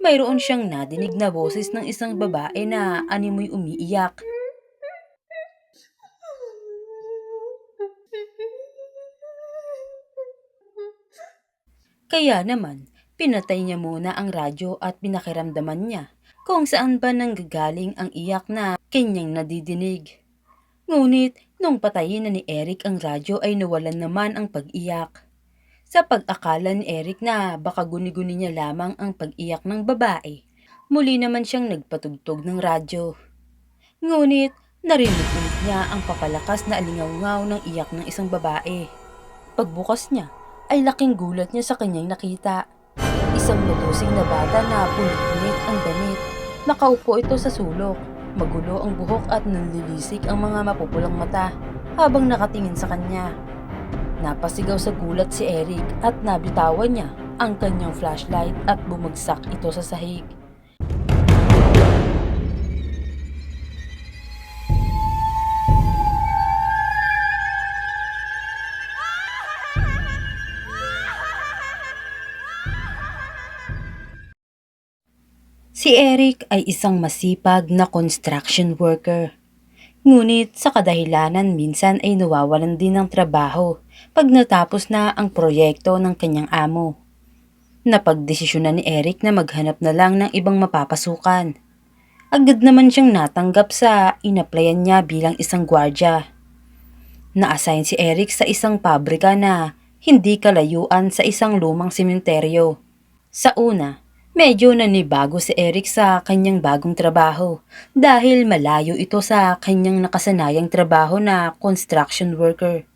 mayroon siyang nadinig na boses ng isang babae na animoy umiiyak. Kaya naman, pinatay niya muna ang radyo at pinakiramdaman niya kung saan ba nanggagaling ang iyak na kanyang nadidinig. Ngunit, nung patayin na ni Eric ang radyo ay nawalan naman ang pag-iyak. Sa pag-akala ni Eric na baka guni-guni niya lamang ang pag-iyak ng babae, muli naman siyang nagpatugtog ng radyo. Ngunit, narinig niya ang papalakas na alingaw ng iyak ng isang babae. Pagbukas niya, ay laking gulat niya sa kanyang nakita. Isang malusing na bata na punit-punit ang damit. Nakaupo ito sa sulok. Magulo ang buhok at nanlilisik ang mga mapupulang mata habang nakatingin sa kanya. Napasigaw sa gulat si Eric at nabitawan niya ang kanyang flashlight at bumagsak ito sa sahig. Si Eric ay isang masipag na construction worker. Ngunit sa kadahilanan minsan ay nawawalan din ng trabaho pag natapos na ang proyekto ng kanyang amo. Napagdesisyonan ni Eric na maghanap na lang ng ibang mapapasukan. Agad naman siyang natanggap sa inaplayan niya bilang isang gwardya. Na-assign si Eric sa isang pabrika na hindi kalayuan sa isang lumang sementeryo. Sa una, medyo nanibago si Eric sa kanyang bagong trabaho dahil malayo ito sa kanyang nakasanayang trabaho na construction worker.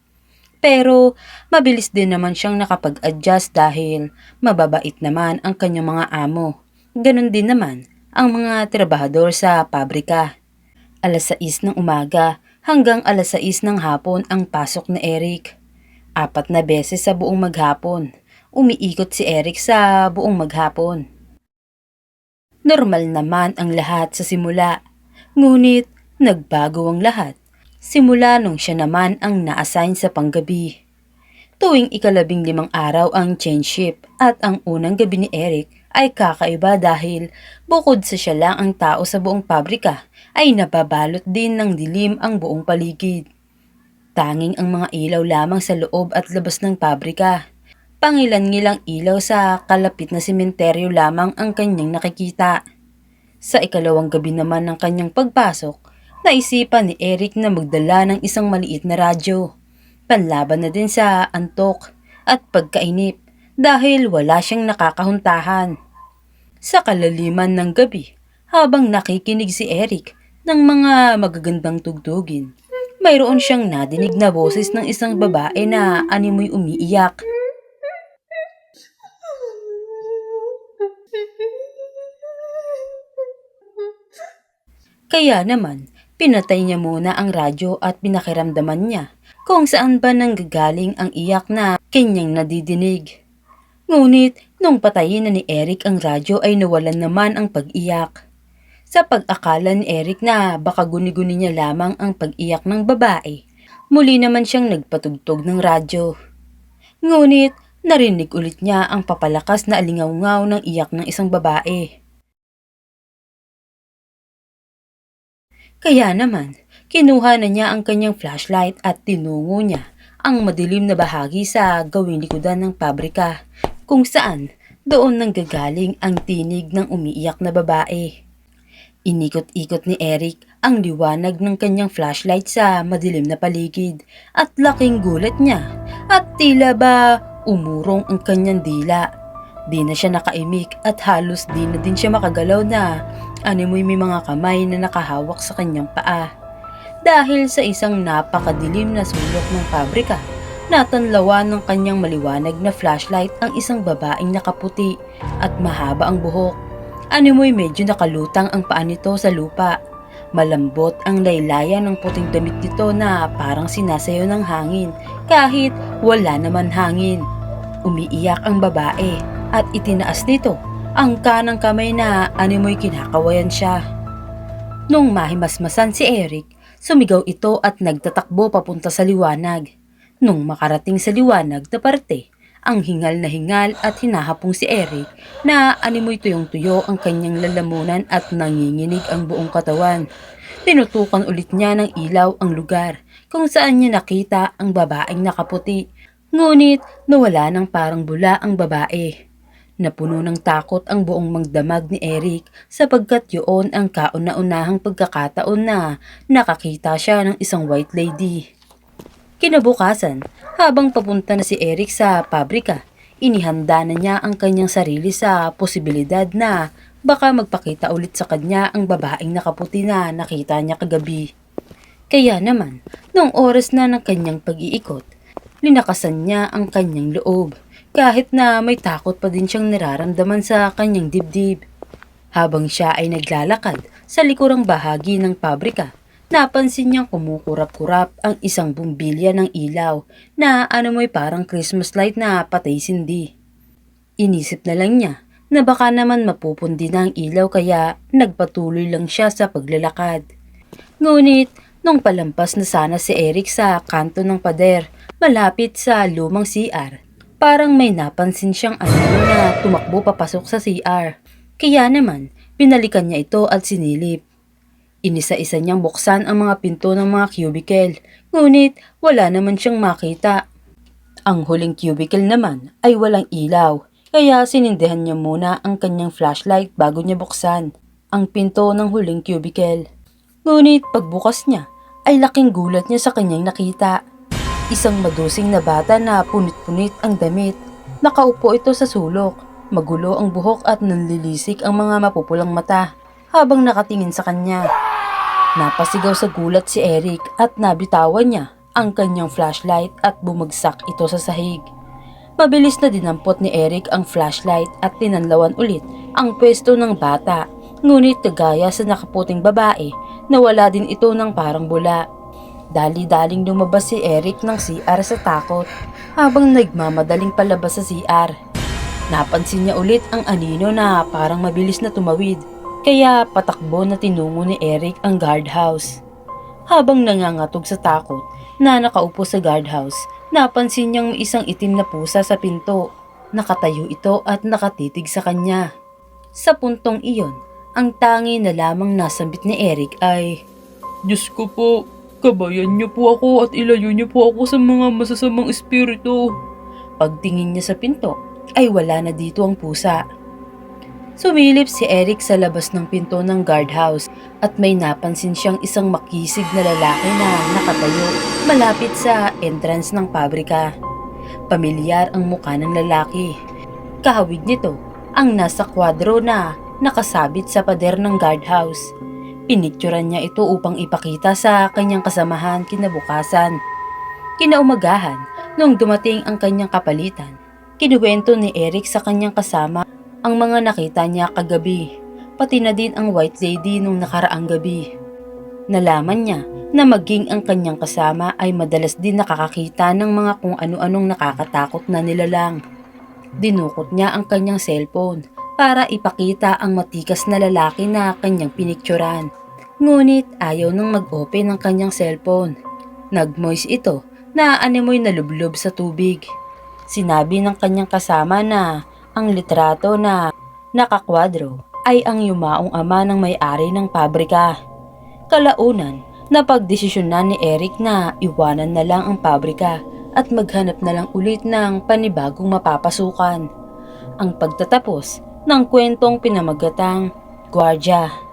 Pero mabilis din naman siyang nakapag-adjust dahil mababait naman ang kanyang mga amo. Ganon din naman ang mga trabahador sa pabrika. Alas 6 ng umaga hanggang alas 6 ng hapon ang pasok ni Eric. Apat na beses sa buong maghapon. Umiikot si Eric sa buong maghapon. Normal naman ang lahat sa simula. Ngunit nagbago ang lahat. Simula nung siya naman ang na-assign sa panggabi. Tuwing ikalabing limang araw ang change shift at ang unang gabi ni Eric ay kakaiba dahil bukod sa siya lang ang tao sa buong pabrika ay nababalot din ng dilim ang buong paligid. Tanging ang mga ilaw lamang sa loob at labas ng pabrika. Pangilan-ngilang ilaw sa kalapit na sementeryo lamang ang kanyang nakikita. Sa ikalawang gabi naman ng kanyang pagpasok, naisipan ni Eric na magdala ng isang maliit na radyo. Panlaban na din sa antok at pagkainip dahil wala siyang nakakahuntahan. Sa kalaliman ng gabi, habang nakikinig si Eric ng mga magagandang tugtugin, mayroon siyang nadinig na boses ng isang babae na animoy umiiyak. Kaya naman, pinatay niya muna ang radyo at pinakiramdaman niya kung saan ba nanggagaling ang iyak na kanyang nadidinig. Ngunit, nung patayin na ni Eric ang radyo ay nawalan naman ang pag-iyak. Sa pag-akala ni Eric na baka guni-guni niya lamang ang pag-iyak ng babae, muli naman siyang nagpatugtog ng radyo. Ngunit, narinig ulit niya ang papalakas na alingaw ng iyak ng isang babae. Kaya naman, kinuha na niya ang kanyang flashlight at tinungo niya ang madilim na bahagi sa gawing likodan ng pabrika kung saan doon nanggagaling ang tinig ng umiiyak na babae. Inikot-ikot ni Eric ang liwanag ng kanyang flashlight sa madilim na paligid at laking gulat niya at tila ba umurong ang kanyang dila. Di na siya nakaimik at halos di na din siya makagalaw na animoy may mga kamay na nakahawak sa kanyang paa. Dahil sa isang napakadilim na sulok ng pabrika, natanlawan ng kanyang maliwanag na flashlight ang isang babaeng nakaputi at mahaba ang buhok. Animoy medyo nakalutang ang paa nito sa lupa. Malambot ang laylayan ng puting damit nito na parang sinasayo ng hangin kahit wala naman hangin. Umiiyak ang babae at itinaas nito ang kanang kamay na animoy kinakawayan siya. Nung mahimasmasan si Eric, sumigaw ito at nagtatakbo papunta sa liwanag. Nung makarating sa liwanag na parte, ang hingal na hingal at hinahapong si Eric na animoy tuyong-tuyo ang kanyang lalamunan at nanginginig ang buong katawan. Tinutukan ulit niya ng ilaw ang lugar kung saan niya nakita ang babaeng nakaputi. Ngunit nawala ng parang bula ang babae. Napuno ng takot ang buong magdamag ni Eric sapagkat yun ang kauna-unahang pagkakataon na nakakita siya ng isang white lady. Kinabukasan, habang papunta na si Eric sa pabrika, inihanda na niya ang kanyang sarili sa posibilidad na baka magpakita ulit sa kanya ang babaeng nakaputi na nakita niya kagabi. Kaya naman, noong oras na ng kanyang pag-iikot, linakasan niya ang kanyang loob kahit na may takot pa din siyang nararamdaman sa kanyang dibdib. Habang siya ay naglalakad sa likurang bahagi ng pabrika, napansin niyang kumukurap-kurap ang isang bumbilya ng ilaw na ano mo'y parang Christmas light na patay sindi. Inisip na lang niya na baka naman mapupundi na ang ilaw kaya nagpatuloy lang siya sa paglalakad. Ngunit nung palampas na sana si Eric sa kanto ng pader malapit sa lumang CR, parang may napansin siyang anino na tumakbo papasok sa CR. Kaya naman, binalikan niya ito at sinilip. Inisa-isa niyang buksan ang mga pinto ng mga cubicle, ngunit wala naman siyang makita. Ang huling cubicle naman ay walang ilaw, kaya sinindihan niya muna ang kanyang flashlight bago niya buksan ang pinto ng huling cubicle. Ngunit pagbukas niya, ay laking gulat niya sa kanyang nakita. Isang madusing na bata na punit-punit ang damit. Nakaupo ito sa sulok. Magulo ang buhok at nanlilisik ang mga mapupulang mata habang nakatingin sa kanya. Napasigaw sa gulat si Eric at nabitawan niya ang kanyang flashlight at bumagsak ito sa sahig. Mabilis na dinampot ni Eric ang flashlight at tinanlawan ulit ang pwesto ng bata. Ngunit kagaya sa nakaputing babae, nawala din ito ng parang bula. Dali-daling lumabas si Eric ng CR sa takot habang nagmamadaling palabas sa CR. Napansin niya ulit ang anino na parang mabilis na tumawid kaya patakbo na tinungo ni Eric ang guardhouse. Habang nangangatog sa takot na nakaupo sa guardhouse, napansin niyang isang itim na pusa sa pinto. Nakatayo ito at nakatitig sa kanya. Sa puntong iyon, ang tangi na lamang nasambit ni Eric ay, Diyos ko po, kabayan niyo po ako at ilayo niyo po ako sa mga masasamang espiritu. Pagtingin niya sa pinto, ay wala na dito ang pusa. Sumilip si Eric sa labas ng pinto ng guardhouse at may napansin siyang isang makisig na lalaki na nakatayo malapit sa entrance ng pabrika. Pamilyar ang mukha ng lalaki. Kahawig nito ang nasa kwadro na nakasabit sa pader ng guardhouse. Pinicturan niya ito upang ipakita sa kanyang kasamahan kinabukasan. Kinaumagahan, nung dumating ang kanyang kapalitan, kinuwento ni Eric sa kanyang kasama ang mga nakita niya kagabi, pati na din ang white lady nung nakaraang gabi. Nalaman niya na maging ang kanyang kasama ay madalas din nakakakita ng mga kung ano-anong nakakatakot na nilalang. Dinukot niya ang kanyang cellphone para ipakita ang matikas na lalaki na kanyang pinikturan. Ngunit ayaw nang mag-open ng kanyang cellphone. Nagmoist ito na animoy nalublob sa tubig. Sinabi ng kanyang kasama na ang litrato na nakakwadro ay ang yumaong ama ng may-ari ng pabrika. Kalaunan, napagdesisyonan ni Eric na iwanan na lang ang pabrika at maghanap na lang ulit ng panibagong mapapasukan. Ang pagtatapos ng kwentong pinamagatang Guardia.